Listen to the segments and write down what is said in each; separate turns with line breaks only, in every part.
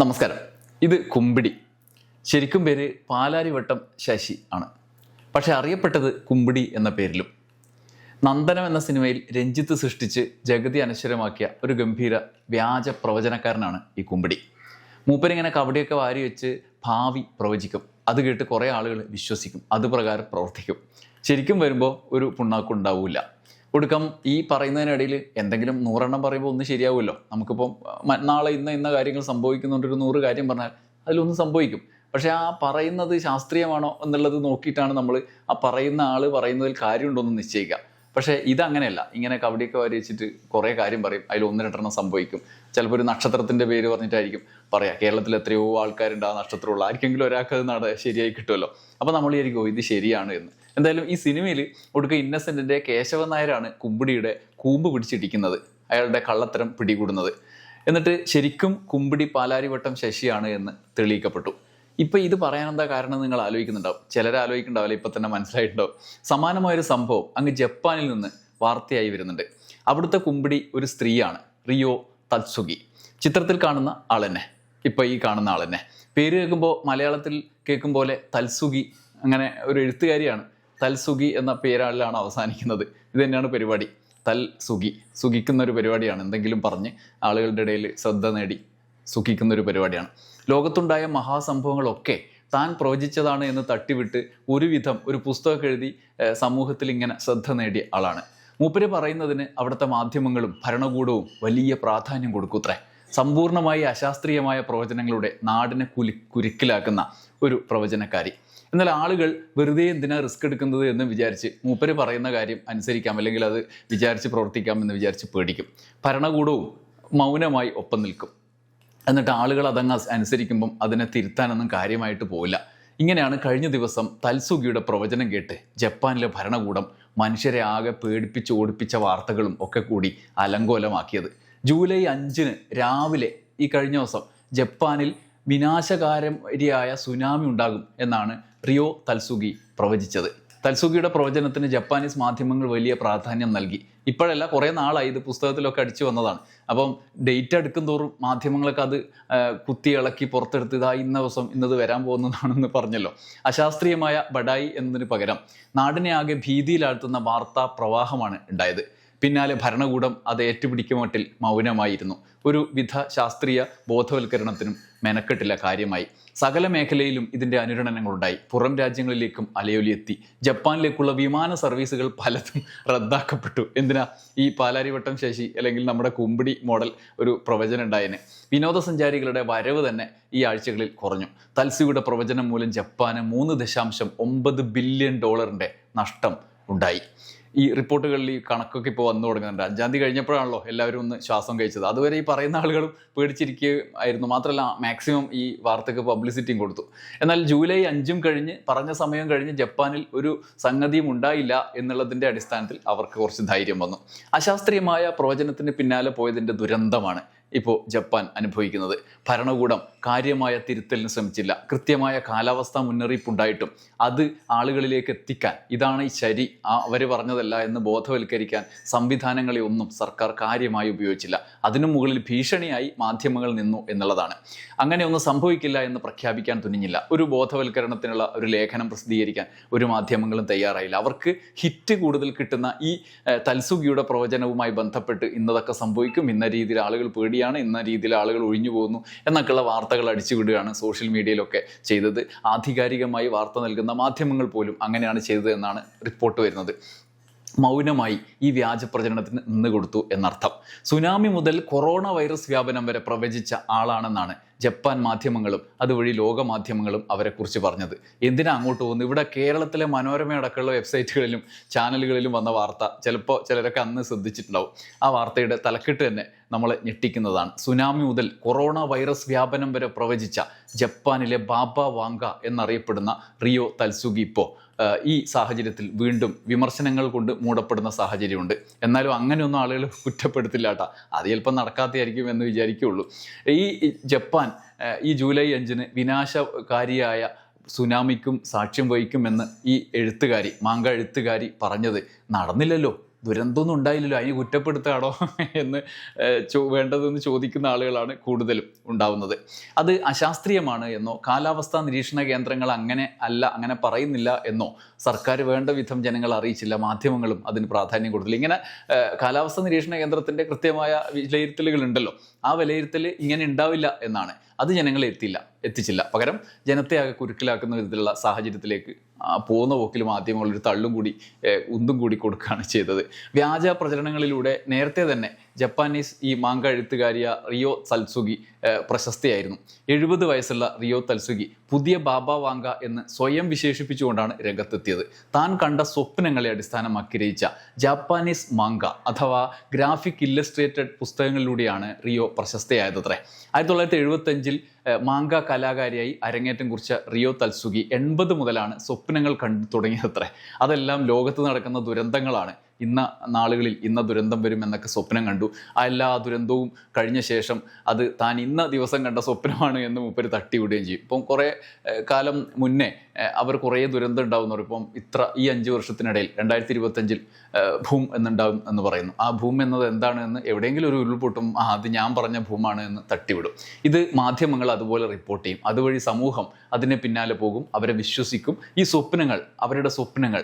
നമസ്കാരം. ഇത് കുമ്പിടി. ശരിക്കും പേര് പാലാരിവട്ടം ശശി ആണ്. പക്ഷെ അറിയപ്പെട്ടത് കുമ്പിടി എന്ന പേരിലും. നന്ദനം എന്ന സിനിമയിൽ രഞ്ജിത്ത് സൃഷ്ടിച്ച് ജഗതി അനശ്വരമാക്കിയ ഒരു ഗംഭീര വ്യാജ പ്രവചനക്കാരനാണ് ഈ കുമ്പിടി. മൂപ്പരിങ്ങനെ കബഡിയൊക്കെ വാരി വെച്ച് ഭാവി പ്രവചിക്കും. അത് കേട്ട് കുറേ ആളുകൾ വിശ്വസിക്കും. അതുപ്രകാരം പ്രവർത്തിക്കും. ശരിക്കും വരുമ്പോൾ ഒരു പുണ്ണാക്കുണ്ടാവില്ല ഒടുക്കം ഈ പറയുന്നതിനിടയിൽ എന്തെങ്കിലും നൂറെണ്ണം പറയുമ്പോൾ ഒന്ന് ശരിയാവുമല്ലോ. നമുക്കിപ്പം നാളെ ഇന്ന ഇന്ന കാര്യങ്ങൾ സംഭവിക്കുന്നുണ്ട് ഒരു നൂറ് കാര്യം പറഞ്ഞാൽ അതിലൊന്നും സംഭവിക്കും. പക്ഷേ ആ പറയുന്നത് ശാസ്ത്രീയമാണോ എന്നുള്ളത് നോക്കിയിട്ടാണ് നമ്മൾ ആ പറയുന്ന ആൾ പറയുന്നതിൽ കാര്യമുണ്ടോ എന്ന് നിശ്ചയിക്കുക. പക്ഷേ ഇതങ്ങനെയല്ല. ഇങ്ങനെ കബഡിയൊക്കെ വരച്ചിട്ട് കുറേ കാര്യം പറയും. അതിൽ ഒന്ന് രണ്ടെണ്ണം സംഭവിക്കും. ചിലപ്പോൾ ഒരു നക്ഷത്രത്തിന്റെ പേര് പറഞ്ഞിട്ടായിരിക്കും പറയാം. കേരളത്തിൽ എത്രയോ ആൾക്കാരുണ്ട് ആ നക്ഷത്രമുള്ള. ആർക്കെങ്കിലും ഒരാൾക്ക് അത് നട ശരിയായി കിട്ടുമല്ലോ. അപ്പോൾ നമ്മൾ വിചാരിക്കും ഇത് ശരിയാണ് എന്ന്. എന്തായാലും ഈ സിനിമയിൽ ഒടുക്ക ഇന്നസെന്റിന്റെ കേശവൻ നായരാണ് കുമ്പിടിയുടെ കൂമ്പ് പിടിച്ചിട്ടിരിക്കുന്നത് അയാളുടെ കള്ളത്തരം പിടികൂടുന്നത്. എന്നിട്ട് ശരിക്കും കുമ്പിടി പാലാരിവട്ടം ശശിയാണ് എന്ന് തെളിയിക്കപ്പെട്ടു. ഇപ്പൊ ഇത് പറയാൻ എന്താ കാരണം നിങ്ങൾ ആലോചിക്കുന്നുണ്ടാവും? ചിലർ ആലോചിക്കുന്നുണ്ടാവില്ല ഇപ്പൊ തന്നെ മനസ്സിലായിട്ടുണ്ടാവും. സമാനമായൊരു സംഭവം അങ്ങ് ജപ്പാനിൽ നിന്ന് വാർത്തയായി വരുന്നുണ്ട്. അവിടുത്തെ കുമ്പിടി ഒരു സ്ത്രീയാണ് റിയോ തത്സുഗി ചിത്രത്തിൽ കാണുന്ന ആളെന്നെ. ഇപ്പൊ ഈ കാണുന്ന ആളെന്നെ. പേര് കേൾക്കുമ്പോൾ മലയാളത്തിൽ കേൾക്കും പോലെ തൽസുഗി അങ്ങനെ ഒരു എഴുത്തുകാരിയാണ്. തൽസുഗി എന്ന പേരാളിലാണ് അവസാനിക്കുന്നത്. ഇത് തന്നെയാണ് പരിപാടി. തൽ സുഖി സുഖിക്കുന്ന ഒരു പരിപാടിയാണ്. എന്തെങ്കിലും പറഞ്ഞ് ആളുകളുടെ ഇടയിൽ ശ്രദ്ധ നേടി സുഖിക്കുന്ന ഒരു പരിപാടിയാണ്. ലോകത്തുണ്ടായ മഹാസംഭവങ്ങളൊക്കെ താൻ പ്രവചിച്ചതാണ് എന്ന് തട്ടിവിട്ട് ഒരുവിധം ഒരു പുസ്തകം എഴുതി സമൂഹത്തിൽ ഇങ്ങനെ ശ്രദ്ധ നേടിയ ആളാണ്. മൂപ്പര് പറയുന്നതിന് അവിടുത്തെ മാധ്യമങ്ങളും ഭരണകൂടവും വലിയ പ്രാധാന്യം കൊടുക്കൂത്രേ സമ്പൂർണമായി അശാസ്ത്രീയമായ പ്രവചനങ്ങളുടെ നാടിനെ കുലി കുരുക്കിലാക്കുന്ന ഒരു പ്രവചനക്കാരി. എന്നാൽ ആളുകൾ വെറുതെ എന്തിനാ റിസ്ക് എടുക്കുന്നത് എന്ന് വിചാരിച്ച് മൂപ്പര് പറയുന്ന കാര്യം അനുസരിക്കാം അല്ലെങ്കിൽ അത് വിചാരിച്ച് പ്രവർത്തിക്കാം എന്ന് വിചാരിച്ച് പേടിക്കും. ഭരണകൂടവും മൗനമായി ഒപ്പം നിൽക്കും. എന്നിട്ട് ആളുകൾ അതങ്ങ് അനുസരിക്കുമ്പം അതിനെ തിരുത്താനൊന്നും കാര്യമായിട്ട് പോയില്ല ഇങ്ങനെയാണ് കഴിഞ്ഞ ദിവസം തൽസുഗിയുടെ പ്രവചനം കേട്ട് ജപ്പാനിലെ ഭരണകൂടം മനുഷ്യരെ ആകെ പേടിപ്പിച്ച് ഓടിപ്പിച്ച വാർത്തകളും ഒക്കെ കൂടി അലങ്കോലമാക്കിയത്. ജൂലൈ അഞ്ചിന് രാവിലെ ഈ കഴിഞ്ഞ ദിവസം ജപ്പാനിൽ വിനാശകാരിയായ സുനാമി ഉണ്ടാകും എന്നാണ് റിയോ തൽസുഗി പ്രവചിച്ചത്. തൽസുഗിയുടെ പ്രവചനത്തിന് ജപ്പാനീസ് മാധ്യമങ്ങൾ വലിയ പ്രാധാന്യം നൽകി. ഇപ്പോഴല്ല കുറേ നാളായി ഇത് പുസ്തകത്തിലൊക്കെ അടിച്ചു വന്നതാണ്. അപ്പം ഡേറ്റ് എടുക്കും തോറും മാധ്യമങ്ങളൊക്കെ അത് കുത്തി ഇളക്കി പുറത്തെടുത്ത് ഇതാ ഇന്ന ദിവസം ഇന്നത് വരാൻ പോകുന്നതാണെന്ന് പറഞ്ഞല്ലോ. അശാസ്ത്രീയമായ ബഡായി എന്നതിന് പകരം നാടിനെ ആകെ ഭീതിയിലാഴ്ത്തുന്ന വാർത്താ പ്രവാഹമാണ് ഉണ്ടായത്. പിന്നാലെ ഭരണകൂടം അത് ഏറ്റുപിടിക്കുമട്ടിൽ മൗനമായിരുന്നു. ഒരു വിധ ശാസ്ത്രീയ ബോധവൽക്കരണത്തിനും മെനക്കെട്ടില്ല കാര്യമായി. സകല മേഖലയിലും ഇതിന്റെ അനുരണനങ്ങളുണ്ടായി. പുറം രാജ്യങ്ങളിലേക്കും അലയൊലിയെത്തി. ജപ്പാനിലേക്കുള്ള വിമാന സർവീസുകൾ പലതും റദ്ദാക്കപ്പെട്ടു. എന്തിനാ ഈ പാലാരിവട്ടം ശേഷി അല്ലെങ്കിൽ നമ്മുടെ കുമ്പിടി മോഡൽ ഒരു പ്രവചനം ഉണ്ടായതിന് വിനോദസഞ്ചാരികളുടെ വരവ് തന്നെ ഈ ആഴ്ചകളിൽ കുറഞ്ഞു. തൽസിയുടെ പ്രവചനം മൂലം ജപ്പാന് മൂന്ന് ദശാംശം ഒമ്പത് ബില്യൺ ഡോളറിന്റെ നഷ്ടം ഉണ്ടായി. ഈ റിപ്പോർട്ടുകളിൽ ഈ കണക്കൊക്കെ ഇപ്പോൾ വന്നു തുടങ്ങുന്നുണ്ട്. അഞ്ചാം തീയതി കഴിഞ്ഞപ്പോഴാണല്ലോ എല്ലാവരും ഒന്ന് ശ്വാസം കഴിച്ചത്. അതുവരെ ഈ പറയുന്ന ആളുകളും പേടിച്ചിരിക്കുകയായിരുന്നു. മാത്രമല്ല മാക്സിമം ഈ വാർത്തക്ക് പബ്ലിസിറ്റിയും കൊടുത്തു. എന്നാൽ ജൂലൈ അഞ്ചും കഴിഞ്ഞ് പറഞ്ഞ സമയം കഴിഞ്ഞ് ജപ്പാനിൽ ഒരു സംഗതിയും ഉണ്ടായില്ല എന്നുള്ളതിന്റെ അടിസ്ഥാനത്തിൽ അവർക്ക് കുറച്ച് ധൈര്യം വന്നു. അശാസ്ത്രീയമായ പ്രവചനത്തിന് പിന്നാലെ പോയതിന്റെ ദുരന്തമാണ് ഇപ്പോൾ ജപ്പാൻ അനുഭവിക്കുന്നത്. ഭരണകൂടം കാര്യമായ തിരുത്തലിന് ശ്രമിച്ചില്ല. കൃത്യമായ കാലാവസ്ഥാ മുന്നറിയിപ്പ് ഉണ്ടായിട്ടും അത് ആളുകളിലേക്ക് എത്തിക്കാൻ ഇതാണ് ഈ ശരി അവർ പറഞ്ഞതല്ല എന്ന് ബോധവൽക്കരിക്കാൻ സംവിധാനങ്ങളെ ഒന്നും സർക്കാർ കാര്യമായി ഉപയോഗിച്ചില്ല. അതിനു മുകളിൽ ഭീഷണിയായി മാധ്യമങ്ങൾ നിന്നു എന്നുള്ളതാണ്. അങ്ങനെ ഒന്നും സംഭവിക്കില്ല എന്ന് പ്രഖ്യാപിക്കാൻ തുനിഞ്ഞില്ല. ഒരു ബോധവൽക്കരണത്തിനുള്ള ഒരു ലേഖനം പ്രസിദ്ധീകരിക്കാൻ ഒരു മാധ്യമങ്ങളും തയ്യാറായില്ല. അവർക്ക് ഹിറ്റ് കൂടുതൽ കിട്ടുന്ന ഈ തത്സുഖിയുടെ പ്രവചനവുമായി ബന്ധപ്പെട്ട് ഇന്നതൊക്കെ സംഭവിക്കും. ഇന്ന രീതിയിൽ ആളുകൾ പേടിയാണ് എന്ന രീതിയിൽ ആളുകൾ ഒഴിഞ്ഞു പോകുന്നു എന്നൊക്കെയുള്ള വാർത്തകൾ അടിച്ചുവിടുകയാണ് സോഷ്യൽ മീഡിയയിലൊക്കെ ചെയ്തത്. ആധികാരികമായി വാർത്ത നൽകുന്ന മാധ്യമങ്ങൾ പോലും അങ്ങനെയാണ് ചെയ്തത് എന്നാണ് റിപ്പോർട്ട് വരുന്നത്. മൗനമായി ഈ വ്യാജ പ്രചരണത്തിന് നിന്ന് കൊടുത്തു എന്നർത്ഥം. സുനാമി മുതൽ കൊറോണ വൈറസ് വ്യാപനം വരെ പ്രവചിച്ച ആളാണെന്നാണ് ജപ്പാൻ മാധ്യമങ്ങളും അതുവഴി ലോക മാധ്യമങ്ങളും അവരെക്കുറിച്ച് പറഞ്ഞത്. എന്തിനാ അങ്ങോട്ട് പോകുന്നു ഇവിടെ കേരളത്തിലെ മനോരമയടക്കമുള്ള വെബ്സൈറ്റുകളിലും ചാനലുകളിലും വന്ന വാർത്ത ചിലപ്പോൾ ചിലരൊക്കെ അന്ന് ശ്രദ്ധിച്ചിട്ടുണ്ടാവും. ആ വാർത്തയുടെ തലക്കെട്ട് തന്നെ നമ്മളെ ഞെട്ടിക്കുന്നതാണ്. സുനാമി മുതൽ കൊറോണ വൈറസ് വ്യാപനം വരെ പ്രവചിച്ച ജപ്പാനിലെ ബാബ വാങ്ക എന്നറിയപ്പെടുന്ന റിയോ തൽസുഗി ഇപ്പോൾ ഈ സാഹചര്യത്തിൽ വീണ്ടും വിമർശനങ്ങൾ കൊണ്ട് മൂടപ്പെടുന്ന സാഹചര്യമുണ്ട്. എന്നാലും അങ്ങനെയൊന്നും ആളുകൾ കുറ്റപ്പെടുത്തില്ല കേട്ടോ അത് ചിലപ്പോൾ നടക്കാത്തതായിരിക്കും എന്ന് വിചാരിക്കുകയുള്ളൂ. ഈ ജപ്പാൻ ഈ ജൂലൈ അഞ്ചിന് വിനാശകാരിയായ സുനാമിക്കും സാക്ഷ്യം വഹിക്കുമെന്ന് ഈ എഴുത്തുകാരി മാങ്ക എഴുത്തുകാരി പറഞ്ഞത് നടന്നില്ലല്ലോ. ദുരന്തമൊന്നും ഉണ്ടായില്ലല്ലോ അതിന് കുറ്റപ്പെടുത്താടോ എന്ന് ചോ വേണ്ടതെന്ന് ചോദിക്കുന്ന ആളുകളാണ് കൂടുതലും ഉണ്ടാവുന്നത്. അത് അശാസ്ത്രീയമാണ് എന്നോ കാലാവസ്ഥാ നിരീക്ഷണ കേന്ദ്രങ്ങൾ അങ്ങനെ അല്ല അങ്ങനെ പറയുന്നില്ല എന്നോ സർക്കാർ വേണ്ട വിധം ജനങ്ങൾ അറിയിച്ചില്ല മാധ്യമങ്ങളും അതിന് പ്രാധാന്യം കൊടുത്തില്ല. ഇങ്ങനെ കാലാവസ്ഥാ നിരീക്ഷണ കേന്ദ്രത്തിന്റെ കൃത്യമായ വിലയിരുത്തലുകൾ ഉണ്ടല്ലോ. ആ വിലയിരുത്തൽ ഇങ്ങനെ ഉണ്ടാവില്ല എന്നാണ്. അത് ജനങ്ങളെ എത്തില്ല എത്തിച്ചില്ല. പകരം ജനത്തെ ആകെ കുരുക്കിലാക്കുന്ന വിധത്തിലുള്ള സാഹചര്യത്തിലേക്ക് പോകുന്ന പോക്കിൽ മാധ്യമങ്ങൾ ഒരു തള്ളും കൂടി ഉന്തും കൂടി കൊടുക്കുകയാണ് ചെയ്തത്. വ്യാജ പ്രചരണങ്ങളിലൂടെ നേരത്തെ തന്നെ ജപ്പാനീസ് ഈ മാങ്ക എഴുത്തുകാരിയ റിയോ തൽസുഗി പ്രശസ്തിയായിരുന്നു. എഴുപത് വയസ്സുള്ള റിയോ തൽസുഗി പുതിയ ബാബ വാങ്ക എന്ന് സ്വയം വിശേഷിപ്പിച്ചുകൊണ്ടാണ് രംഗത്തെത്തിയത്. താൻ കണ്ട സ്വപ്നങ്ങളെ അടിസ്ഥാനമാക്കി രചിച്ച ജാപ്പാനീസ് മാങ്ക അഥവാ ഗ്രാഫിക് ഇല്ലസ്ട്രേറ്റഡ് പുസ്തകങ്ങളിലൂടെയാണ് റിയോ പ്രശസ്തയായതത്രേ. ആയിരത്തി തൊള്ളായിരത്തി എഴുപത്തഞ്ചിൽ മാങ്ക കലാകാരിയായി അരങ്ങേറ്റം കുറിച്ച റിയോ തൽസുഗി എൺപത് മുതലാണ് സ്വപ്നങ്ങൾ കണ്ടു തുടങ്ങിയതത്രേ. അതെല്ലാം ലോകത്ത് നടക്കുന്ന ദുരന്തങ്ങളാണ്. ഇന്ന നാളുകളിൽ ഇന്ന ദുരന്തം വരും എന്നൊക്കെ സ്വപ്നം കണ്ടു. ആ എല്ലാ ദുരന്തവും കഴിഞ്ഞ ശേഷം അത് താൻ ഇന്ന ദിവസം കണ്ട സ്വപ്നമാണ് എന്ന് മൂപ്പര് തട്ടിവിടുകയും ചെയ്യും. ഇപ്പം കുറേ കാലം മുന്നേ അവർ കുറേ ദുരന്തം ഉണ്ടാവുന്നവർ ഇപ്പം ഇത്ര ഈ അഞ്ച് വർഷത്തിനിടയിൽ രണ്ടായിരത്തി ഇരുപത്തഞ്ചിൽ ഭൂം എന്നുണ്ടാവും എന്ന് പറയുന്നു. ആ ഭൂം എന്നത് എന്താണ് എന്ന് എവിടെയെങ്കിലും ഒരു ഉരുൾപൊട്ടും ആ അത് ഞാൻ പറഞ്ഞ ഭൂമാണ് എന്ന് തട്ടിവിടും. ഇത് മാധ്യമങ്ങൾ അതുപോലെ റിപ്പോർട്ട് ചെയ്യും. അതുവഴി സമൂഹം അതിന് പിന്നാലെ പോകും അവരെ വിശ്വസിക്കും. ഈ സ്വപ്നങ്ങൾ അവരുടെ സ്വപ്നങ്ങൾ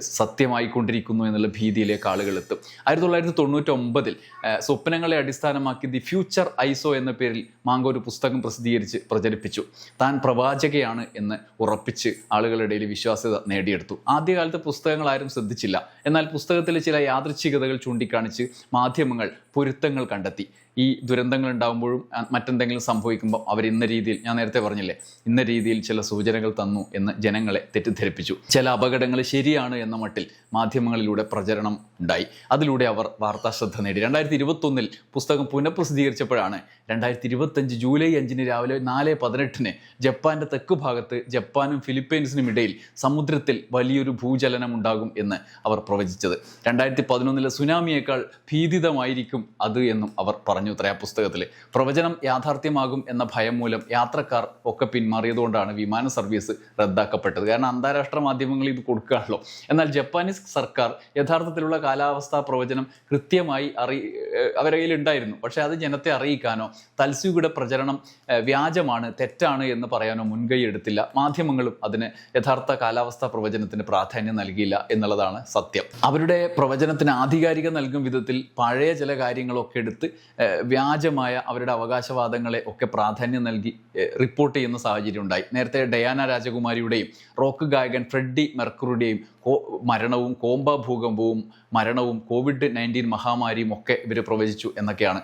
സത്യമായിക്കൊണ്ടിരിക്കുന്നു എന്നുള്ള ഭീതിയിലേക്ക് ആളുകൾ എത്തും. ആയിരത്തി തൊള്ളായിരത്തി തൊണ്ണൂറ്റി ഒമ്പതിൽ സ്വപ്നങ്ങളെ അടിസ്ഥാനമാക്കി ദി ഫ്യൂച്ചർ ഐസോ എന്ന പേരിൽ മാങ്ക ഒരു പുസ്തകം പ്രസിദ്ധീകരിച്ച് പ്രചരിപ്പിച്ചു. താൻ പ്രവാചകയാണ് എന്ന് ഉറപ്പിച്ച് ആളുകളുടെ ഇടയിൽ വിശ്വാസ്യത നേടിയെടുത്തു. ആദ്യകാലത്ത് പുസ്തകങ്ങൾ ആരും ശ്രദ്ധിച്ചില്ല. എന്നാൽ പുസ്തകത്തിലെ ചില യാദൃച്ഛികതകൾ ചൂണ്ടിക്കാണിച്ച് മാധ്യമങ്ങൾ പൊരുത്തങ്ങൾ കണ്ടെത്തി. ഈ ദുരന്തങ്ങൾ ഉണ്ടാകുമ്പോഴും മറ്റെന്തെങ്കിലും സംഭവിക്കുമ്പോൾ അവർ ഇന്ന രീതിയിൽ ഞാൻ നേരത്തെ പറഞ്ഞില്ലേ ഇന്ന രീതിയിൽ ചില സൂചനകൾ തന്നു എന്ന് ജനങ്ങളെ തെറ്റിദ്ധരിപ്പിച്ചു. ചില അപകടങ്ങൾ ശരിയാണ് എന്ന മട്ടിൽ മാധ്യമങ്ങളിലൂടെ പ്രചരണം ഉണ്ടായി. അതിലൂടെ അവർ വാർത്താശ്രദ്ധ നേടി. രണ്ടായിരത്തി ഇരുപത്തൊന്നിൽ പുസ്തകം പുനഃപ്രസിദ്ധീകരിച്ചപ്പോഴാണ് രണ്ടായിരത്തി ഇരുപത്തഞ്ച് ജൂലൈ അഞ്ചിന് രാവിലെ നാല് പതിനെട്ടിന് ജപ്പാന്റെ തെക്ക് ഭാഗത്ത് ജപ്പാനും ഫിലിപ്പൈൻസിനും ഇടയിൽ സമുദ്രത്തിൽ വലിയൊരു ഭൂചലനം ഉണ്ടാകും എന്ന് അവർ പ്രവചിച്ചത്. രണ്ടായിരത്തി പതിനൊന്നിലെ സുനാമിയേക്കാൾ ഭീതിതമായിരിക്കും അത് എന്നും അവർ പറഞ്ഞു. ആ പുസ്തകത്തിൽ പ്രവചനം യാഥാർത്ഥ്യമാകും എന്ന ഭയം മൂലം യാത്രക്കാർ ഒക്കെ പിന്മാറിയതുകൊണ്ടാണ് വിമാന സർവീസ് റദ്ദാക്കപ്പെട്ടത്. കാരണം അന്താരാഷ്ട്ര മാധ്യമങ്ങൾ ഇത് കൊടുക്കുകയാണല്ലോ എന്നാൽ ജപ്പാനീസ് സർക്കാർ യഥാർത്ഥത്തിലുള്ള കാലാവസ്ഥാ പ്രവചനം കൃത്യമായി അറി അവരുടെ പക്ഷേ അത് ജനത്തെ അറിയിക്കാനോ തൽസ്യുഗയുടെ പ്രചരണം വ്യാജമാണ് തെറ്റാണ് എന്ന് പറയാനോ മുൻകൈ എടുത്തില്ല. മാധ്യമങ്ങളും അതിന് യഥാർത്ഥ കാലാവസ്ഥാ പ്രവചനത്തിന് പ്രാധാന്യം നൽകിയില്ല എന്നുള്ളതാണ് സത്യം. അവരുടെ പ്രവചനത്തിന് ആധികാരിക നൽകും വിധത്തിൽ പഴയ ചില കാര്യങ്ങളൊക്കെ എടുത്ത് വ്യാജമായ അവരുടെ അവകാശവാദങ്ങളെ ഒക്കെ പ്രാധാന്യം നൽകി റിപ്പോർട്ട് ചെയ്യുന്ന സാഹചര്യം ഉണ്ടായി. നേരത്തെ ഡയാന രാജകുമാരിയുടെയും റോക്ക് ഗായകൻ ഫ്രെഡി മെർക്കുറിയുടെയും മരണവും കോമ്പ ഭൂകമ്പവും മരണവും കോവിഡ് നയന്റീൻ മഹാമാരിയും ഒക്കെ ഇവർ പ്രവചിച്ചു എന്നൊക്കെയാണ്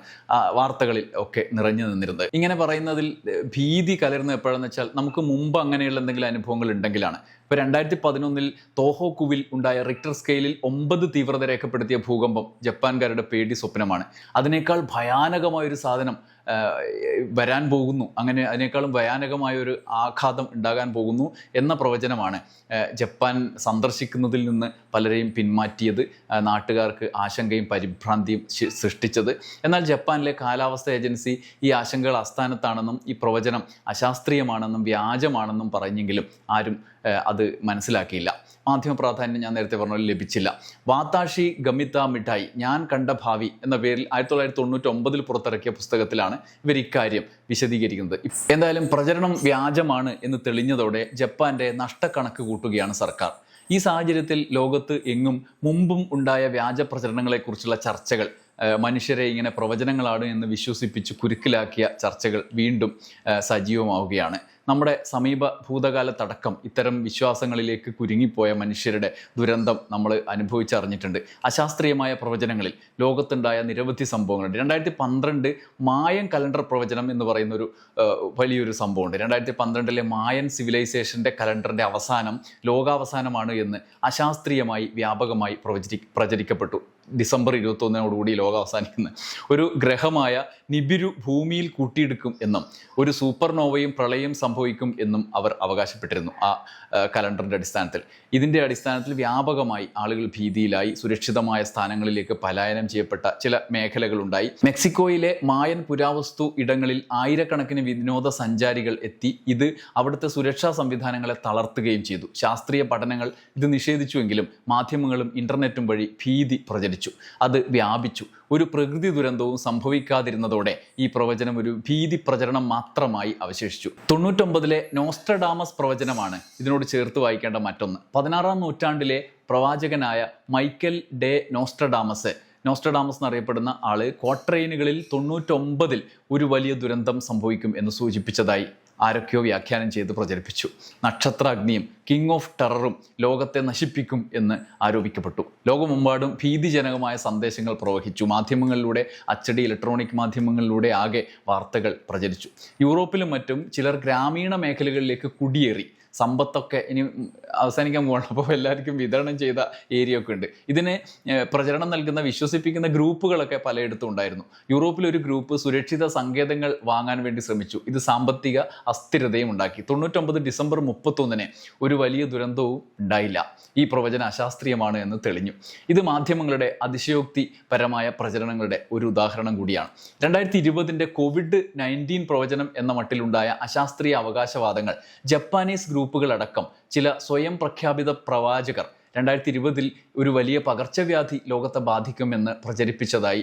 വാർത്തകളിൽ ഒക്കെ നിറഞ്ഞു നിന്നിരുന്നത്. ഇങ്ങനെ പറയുന്നതിൽ ഭീതി കലർന്ന് എപ്പോഴെന്ന് വെച്ചാൽ നമുക്ക് മുമ്പ് അങ്ങനെയുള്ള എന്തെങ്കിലും അനുഭവങ്ങൾ ഉണ്ടെങ്കിലാണ്. ഇപ്പോൾ രണ്ടായിരത്തി പതിനൊന്നിൽ തോഹോക്കുവിൽ ഉണ്ടായ റിക്ടർ സ്കെയിലിൽ ഒമ്പത് തീവ്രത രേഖപ്പെടുത്തിയ ഭൂകമ്പം ജപ്പാൻകാരുടെ പേടി സ്വപ്നമാണ്. അതിനേക്കാൾ ഭയാനകമായ ഒരു സാധനം വരാൻ പോകുന്നു. അങ്ങനെ അതിനേക്കാളും ഭയാനകമായ ഒരു ആഘാതം ഉണ്ടാകാൻ പോകുന്നു എന്ന പ്രവചനമാണ് ജപ്പാൻ സന്ദർശിക്കുന്നതിൽ നിന്ന് പലരെയും പിന്മാറ്റിയത് നാട്ടുകാർക്ക് ആശങ്കയും പരിഭ്രാന്തിയും സൃഷ്ടിച്ചത്. എന്നാൽ ജപ്പാനിലെ കാലാവസ്ഥ ഏജൻസി ഈ ആശങ്കകൾ അസ്ഥാനത്താണെന്നും ഈ പ്രവചനം അശാസ്ത്രീയമാണെന്നും വ്യാജമാണെന്നും പറഞ്ഞെങ്കിലും ആരും ആ, അത് മനസ്സിലാക്കിയില്ല. മാധ്യമ പ്രാധാന്യം ഞാൻ നേരത്തെ പറഞ്ഞ ലഭിച്ചില്ല. വാത്താഷി ഗമിത മിഠായി ഞാൻ കണ്ട ഭാവി എന്ന പേരിൽ ആയിരത്തി തൊള്ളായിരത്തി തൊണ്ണൂറ്റി ഒമ്പതിൽ പുറത്തിറക്കിയ പുസ്തകത്തിലാണ് ഇവർ ഇക്കാര്യം വിശദീകരിക്കുന്നത്. എന്തായാലും പ്രചരണം വ്യാജമാണ് എന്ന് തെളിഞ്ഞതോടെ ജപ്പാന്റെ നഷ്ടക്കണക്ക് കൂട്ടുകയാണ് സർക്കാർ. ഈ സാഹചര്യത്തിൽ ലോകത്ത് എങ്ങും മുമ്പും ഉണ്ടായ വ്യാജ പ്രചരണങ്ങളെക്കുറിച്ചുള്ള ചർച്ചകൾ മനുഷ്യരെ ഇങ്ങനെ പ്രവചനങ്ങളാണ് എന്ന് വിശ്വസിപ്പിച്ച് കുരുക്കിലാക്കിയ ചർച്ചകൾ വീണ്ടും സജീവമാവുകയാണ്. നമ്മുടെ സമീപ ഭൂതകാലത്തടക്കം ഇത്തരം വിശ്വാസങ്ങളിലേക്ക് കുരുങ്ങിപ്പോയ മനുഷ്യരുടെ ദുരന്തം നമ്മൾ അനുഭവിച്ചറിഞ്ഞിട്ടുണ്ട്. അശാസ്ത്രീയമായ പ്രവചനങ്ങളിൽ ലോകത്തുണ്ടായ നിരവധി സംഭവങ്ങളുണ്ട്. രണ്ടായിരത്തി പന്ത്രണ്ട് മായൻ കലണ്ടർ പ്രവചനം എന്ന് പറയുന്ന ഒരു വലിയൊരു സംഭവമുണ്ട്. രണ്ടായിരത്തി പന്ത്രണ്ടിലെ മായൻ സിവിലൈസേഷന്റെ കലണ്ടറിന്റെ അവസാനം ലോകാവസാനമാണ് എന്ന് അശാസ്ത്രീയമായി വ്യാപകമായി പ്രവചി പ്രചരിക്കപ്പെട്ടു. ഡിസംബർ ഇരുപത്തൊന്നിനോടുകൂടി ലോകം അവസാനിക്കുന്നത് ഒരു ഗ്രഹമായ നിബിരു ഭൂമിയിൽ കൂട്ടിയെടുക്കും എന്നും ഒരു സൂപ്പർനോവയും പ്രളയം സംഭവിക്കും എന്നും അവർ അവകാശപ്പെട്ടിരുന്നു ആ കലണ്ടറിന്റെ അടിസ്ഥാനത്തിൽ. ഇതിന്റെ അടിസ്ഥാനത്തിൽ വ്യാപകമായി ആളുകൾ ഭീതിയിലായി സുരക്ഷിതമായ സ്ഥാനങ്ങളിലേക്ക് പലായനം ചെയ്യപ്പെട്ട ചില മേഖലകളുണ്ടായി. മെക്സിക്കോയിലെ മായൻ പുരാവസ്തു ഇടങ്ങളിൽ ആയിരക്കണക്കിന് വിനോദ സഞ്ചാരികൾ എത്തി. ഇത് അവിടുത്തെ സുരക്ഷാ സംവിധാനങ്ങളെ തളർത്തുകയും ചെയ്തു. ശാസ്ത്രീയ പഠനങ്ങൾ ഇത് നിഷേധിച്ചുവെങ്കിലും മാധ്യമങ്ങളും ഇന്റർനെറ്റും വഴി ഭീതി പ്രചരിച്ചു. അത് വ്യാപിച്ചു. ഒരു പ്രകൃതി ദുരന്തവും സംഭവിക്കാതിരുന്നതോടെ ഈ പ്രവചനം ഒരു ഭീതി പ്രചരണം മാത്രമായി അവശേഷിച്ചു. തൊണ്ണൂറ്റൊമ്പതിലെ നോസ്ട്രഡാമസ് പ്രവചനമാണ് ഇതിനോട് ചേർത്ത് വായിക്കേണ്ട മറ്റൊന്ന്. പതിനാറാം നൂറ്റാണ്ടിലെ പ്രവാചകനായ മൈക്കൽ ഡെ നോസ്ട്രഡാമസ് നോസ്ട്രഡാമസ് എന്നറിയപ്പെടുന്ന ആൾ ക്വാട്രെയിനുകളിൽ തൊണ്ണൂറ്റൊമ്പതിൽ ഒരു വലിയ ദുരന്തം സംഭവിക്കും എന്ന് സൂചിപ്പിച്ചതായി. ആരൊക്കെയോ വ്യാഖ്യാനം ചെയ്ത് പ്രചരിപ്പിച്ചു. നക്ഷത്ര നക്ഷത്രാഗ്നിയും കിങ് ഓഫ് ടെററും ലോകത്തെ നശിപ്പിക്കും എന്ന് ആരോപിക്കപ്പെട്ടു. ലോകമെമ്പാടും ഭീതിജനകമായ സന്ദേശങ്ങൾ പ്രവഹിച്ചു. മാധ്യമങ്ങളിലൂടെ അച്ചടി ഇലക്ട്രോണിക് മാധ്യമങ്ങളിലൂടെ ആകെ വാർത്തകൾ പ്രചരിച്ചു. യൂറോപ്പിലും മറ്റും ചിലർ ഗ്രാമീണ മേഖലകളിലേക്ക് കുടിയേറി. സമ്പത്തൊക്കെ ഇനി അവസാനിക്കാൻ പോകണം അപ്പോൾ എല്ലാവർക്കും വിതരണം ചെയ്ത ഏരിയ ഒക്കെ ഉണ്ട്. ഇതിന് പ്രചരണം നൽകുന്ന വിശ്വസിപ്പിക്കുന്ന ഗ്രൂപ്പുകളൊക്കെ പലയിടത്തും ഉണ്ടായിരുന്നു. യൂറോപ്പിൽ ഒരു ഗ്രൂപ്പ് സുരക്ഷിത സങ്കേതങ്ങൾ വാങ്ങാൻ വേണ്ടി ശ്രമിച്ചു. ഇത് സാമ്പത്തിക അസ്ഥിരതയും ഉണ്ടാക്കി. തൊണ്ണൂറ്റൊമ്പത് ഡിസംബർ മുപ്പത്തൊന്നിന് ഒരു വലിയ ദുരന്തവും ഉണ്ടായില്ല. ഈ പ്രവചന അശാസ്ത്രീയമാണ് എന്ന് തെളിഞ്ഞു. ഇത് മാധ്യമങ്ങളുടെ അതിശയോക്തി പരമായ പ്രചരണങ്ങളുടെ ഒരു ഉദാഹരണം കൂടിയാണ്. രണ്ടായിരത്തി ഇരുപതിന്റെ കോവിഡ് നയന്റീൻ പ്രവചനം എന്ന മട്ടിലുണ്ടായ അശാസ്ത്രീയ അവകാശവാദങ്ങൾ ജപ്പാനീസ് ഗ്രൂപ്പുകളടക്കം ചില സ്വയം പ്രഖ്യാപിത പ്രവാചകർ രണ്ടായിരത്തി ഇരുപതിൽ ഒരു വലിയ പകർച്ചവ്യാധി ലോകത്തെ ബാധിക്കുമെന്ന് പ്രചരിപ്പിച്ചതായി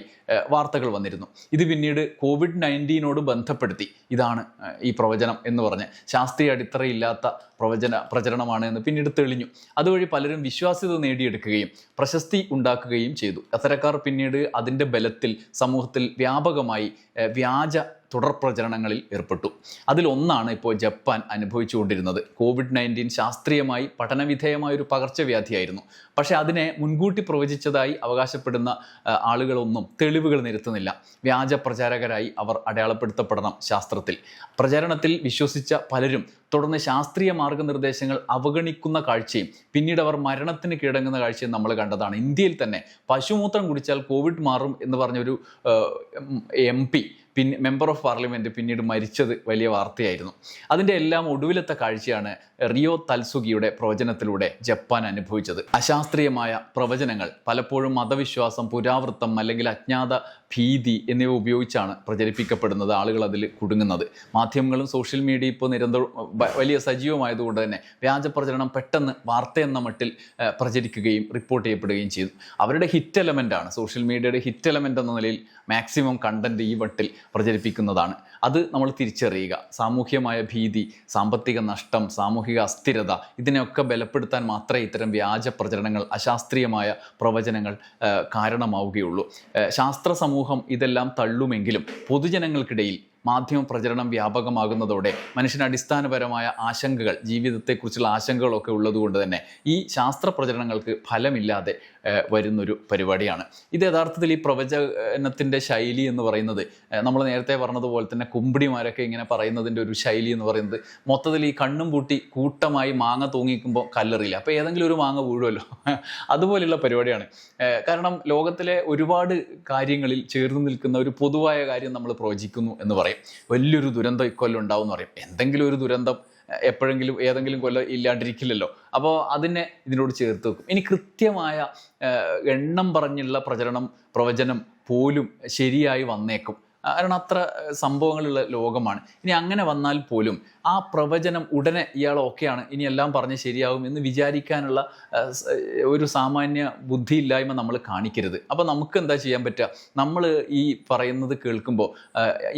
വാർത്തകൾ വന്നിരുന്നു. ഇത് പിന്നീട് കോവിഡ് നയന്റീനോട് ബന്ധപ്പെടുത്തി. ഇതാണ് ഈ പ്രവചനം എന്ന് പറഞ്ഞ് ശാസ്ത്രീയ അടിത്തറയില്ലാത്ത പ്രവചന പ്രചരണമാണ് എന്ന് പിന്നീട് തെളിഞ്ഞു. അതുവഴി പലരും വിശ്വാസ്യത നേടിയെടുക്കുകയും പ്രശസ്തി ഉണ്ടാക്കുകയും ചെയ്തു. അത്തരക്കാർ പിന്നീട് അതിന്റെ ബലത്തിൽ സമൂഹത്തിൽ വ്യാപകമായി വ്യാജ തുടർ പ്രചരണങ്ങളിൽ ഏർപ്പെട്ടു. അതിലൊന്നാണ് ഇപ്പോൾ ജപ്പാൻ അനുഭവിച്ചുകൊണ്ടിരുന്നത്. കോവിഡ് നയന്റീൻ ശാസ്ത്രീയമായി പഠനവിധേയമായ ഒരു പകർച്ചവ്യാധിയായിരുന്നു. പക്ഷേ അതിനെ മുൻകൂട്ടി പ്രവചിച്ചതായി അവകാശപ്പെടുന്ന ആളുകളൊന്നും തെളിവുകൾ നിരത്തുന്നില്ല. വ്യാജ പ്രചാരകരായി അവർ അടയാളപ്പെടുത്തപ്പെടണം ശാസ്ത്രത്തിൽ. പ്രചാരണത്തിൽ വിശ്വസിച്ച പലരും തുടർന്ന് ശാസ്ത്രീയ മാർഗനിർദ്ദേശങ്ങൾ അവഗണിക്കുന്ന കാഴ്ചയും പിന്നീട് അവർ മരണത്തിന് കീഴടങ്ങുന്ന കാഴ്ചയും നമ്മൾ കണ്ടതാണ്. ഇന്ത്യയിൽ തന്നെ പശുമൂത്രം കുടിച്ചാൽ കോവിഡ് മാറും എന്ന് പറഞ്ഞൊരു എം പി പിന്നെ മെമ്പർ ഓഫ് പാർലമെന്റ് പിന്നീട് മരിച്ചത് വലിയ വാർത്തയായിരുന്നു. അതിന്റെ എല്ലാം ഒടുവിലത്തെ കാഴ്ചയാണ് റിയോ തൽസുഗിയുടെ പ്രവചനത്തിലൂടെ ജപ്പാൻ അനുഭവിച്ചത്. അശാസ്ത്രീയമായ പ്രവചനങ്ങൾ പലപ്പോഴും മതവിശ്വാസം പുരാവൃത്തം അല്ലെങ്കിൽ അജ്ഞാത ഭീതി എന്നിവ ഉപയോഗിച്ചാണ് പ്രചരിപ്പിക്കപ്പെടുന്നത് ആളുകൾ അതിൽ കുടുങ്ങുന്നത്. മാധ്യമങ്ങളും സോഷ്യൽ മീഡിയ ഇപ്പോൾ നിരന്തരം വലിയ സജീവമായതുകൊണ്ട് തന്നെ വ്യാജ പ്രചരണം പെട്ടെന്ന് വാർത്ത എന്ന മട്ടിൽ പ്രചരിക്കുകയും റിപ്പോർട്ട് ചെയ്യപ്പെടുകയും ചെയ്തു. അവരുടെ ഹിറ്റ് എലമെന്റാണ് സോഷ്യൽ മീഡിയയുടെ ഹിറ്റ് എലമെന്റ് എന്ന നിലയിൽ മാക്സിമം കണ്ടന്റ് ഈ വട്ടിൽ പ്രചരിപ്പിക്കുന്നതാണ്. അത് നമ്മൾ തിരിച്ചറിയുക. സാമൂഹ്യമായ ഭീതി സാമ്പത്തിക നഷ്ടം സാമൂഹിക അസ്ഥിരത ഇതിനെയൊക്കെ ബലപ്പെടുത്താൻ മാത്രമേ ഇത്തരം വ്യാജ പ്രചരണങ്ങൾ അശാസ്ത്രീയമായ പ്രവചനങ്ങൾ കാരണമാവുകയുള്ളൂ. ശാസ്ത്ര സമൂഹം ഇതെല്ലാം തള്ളുമെങ്കിലും പൊതുജനങ്ങൾക്കിടയിൽ മാധ്യമ പ്രചരണം വ്യാപകമാകുന്നതോടെ മനുഷ്യന് അടിസ്ഥാനപരമായ ആശങ്കകൾ ജീവിതത്തെക്കുറിച്ചുള്ള ആശങ്കകളൊക്കെ ഉള്ളതുകൊണ്ട് തന്നെ ഈ ശാസ്ത്ര പ്രചരണങ്ങൾക്ക് ഫലമില്ലാതെ വരുന്നൊരു പരിപാടിയാണ്. ഇത് യഥാർത്ഥത്തിൽ ഈ പ്രവചനത്തിന്റെ ശൈലി എന്ന് പറയുന്നത് നമ്മൾ നേരത്തെ പറഞ്ഞതുപോലെ തന്നെ കുമ്പിടിമാരൊക്കെ ഇങ്ങനെ പറയുന്നതിന്റെ ഒരു ശൈലി എന്ന് പറയുന്നത് മൊത്തത്തിൽ ഈ കണ്ണും പൂട്ടി കൂട്ടമായി മാങ്ങ തൂങ്ങിക്കുമ്പോൾ കല്ലെറിയില്ല. അപ്പോൾ ഏതെങ്കിലും ഒരു മാങ്ങ വീഴുമല്ലോ. അതുപോലെയുള്ള പരിപാടിയാണ്. കാരണം ലോകത്തിലെ ഒരുപാട് കാര്യങ്ങളിൽ ചേർന്ന് നിൽക്കുന്ന ഒരു പൊതുവായ കാര്യം നമ്മൾ പ്രവചിക്കുന്നു എന്ന് പറയും. വലിയൊരു ദുരന്തം ഇക്കൊല്ലം ഉണ്ടാവും എന്ന് പറയും. എന്തെങ്കിലും ഒരു ദുരന്തം എപ്പോഴെങ്കിലും ഏതെങ്കിലും കൊല്ലം ഇല്ലാണ്ടിരിക്കില്ലല്ലോ. അപ്പോൾ അതിനെ ഇതിനോട് ചേർത്ത് വെക്കും. ഇനി കൃത്യമായ എണ്ണം പറഞ്ഞുള്ള പ്രചരണം പ്രവചനം പോലും ശരിയായി വന്നേക്കും. കാരണം അത്ര സംഭവങ്ങളുള്ള ലോകമാണ്. ഇനി അങ്ങനെ വന്നാൽ പോലും ആ പ്രവചനം ഉടനെ ഇയാൾ ഓക്കെയാണ് ഇനി എല്ലാം പറഞ്ഞ് ശരിയാവും എന്ന് വിചാരിക്കാനുള്ള ഒരു സാമാന്യ ബുദ്ധിയില്ലായ്മ നമ്മൾ കാണിക്കരുത്. അപ്പോൾ നമുക്ക് എന്താ ചെയ്യാൻ പറ്റുക? നമ്മൾ ഈ പറയുന്നത് കേൾക്കുമ്പോൾ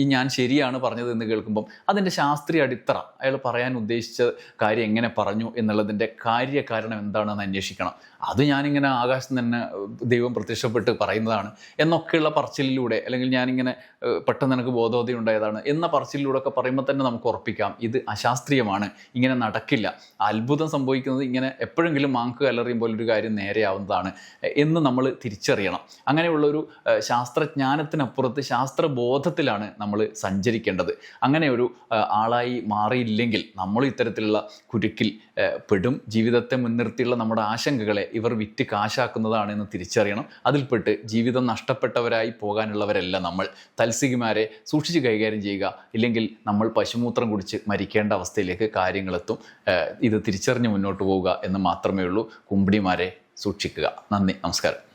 ഈ ഞാൻ ശരിയാണ് പറഞ്ഞത് എന്ന് കേൾക്കുമ്പോൾ അതിന്റെ ശാസ്ത്രീയ അടിത്തറ അയാൾ പറയാൻ ഉദ്ദേശിച്ച കാര്യം എങ്ങനെ പറഞ്ഞു എന്നുള്ളതിന്റെ കാര്യകാരണം എന്താണെന്ന് അന്വേഷിക്കണം. അത് ഞാനിങ്ങനെ നിന്ന് തന്നെ ദൈവം പ്രത്യക്ഷപ്പെട്ട് പറയുന്നതാണ്. എന്നൊക്കെയുള്ള പറച്ചിലിലൂടെ അല്ലെങ്കിൽ ഞാനിങ്ങനെ പെട്ടെന്ന് എനിക്ക് ബോധോദയം ഉണ്ടായതാണ് എന്ന പറച്ചിലൂടെ ഒക്കെ പറയുമ്പോൾ തന്നെ നമുക്ക് ഉറപ്പിക്കാം. ഇത് അശാസ്ത്രീയമാണ്. ഇങ്ങനെ നടക്കില്ല. അത്ഭുതം സംഭവിക്കുന്നത് ഇങ്ങനെ എപ്പോഴെങ്കിലും മാങ്ക് കലറിയും പോലൊരു കാര്യം നേരെയാവുന്നതാണ് എന്ന് നമ്മൾ തിരിച്ചറിയണം. അങ്ങനെയുള്ളൊരു ശാസ്ത്രജ്ഞാനത്തിനപ്പുറത്ത് ശാസ്ത്രബോധത്തിലാണ് നമ്മൾ സഞ്ചരിക്കേണ്ടത്. അങ്ങനെ ഒരു ആളായി മാറിയില്ലെങ്കിൽ നമ്മൾ ഇത്തരത്തിലുള്ള കുരുക്കിൽ പെടും. ജീവിതത്തെ മുൻനിർത്തിയുള്ള നമ്മുടെ ആശങ്കകളെ ഇവർ വിറ്റ് കാശാക്കുന്നതാണ് എന്ന് തിരിച്ചറിയണം. അതിൽപ്പെട്ട് ജീവിതം നഷ്ടപ്പെട്ടവരായി പോകാനുള്ളവരല്ല നമ്മൾ. തത്സികമാരെ സൂക്ഷിച്ച് കൈകാര്യം ചെയ്യുക. ഇല്ലെങ്കിൽ നമ്മൾ പശുമൂത്രം കുടിച്ച് മരിക്കേണ്ട അവസ്ഥയിലേക്ക് കാര്യങ്ങളെത്തും. ഇത് തിരിച്ചറിഞ്ഞ് മുന്നോട്ട് പോവുക എന്ന് മാത്രമേ ഉള്ളൂ. കുമ്പിടിമാരെ സൂക്ഷിക്കുക. നന്ദി. നമസ്കാരം.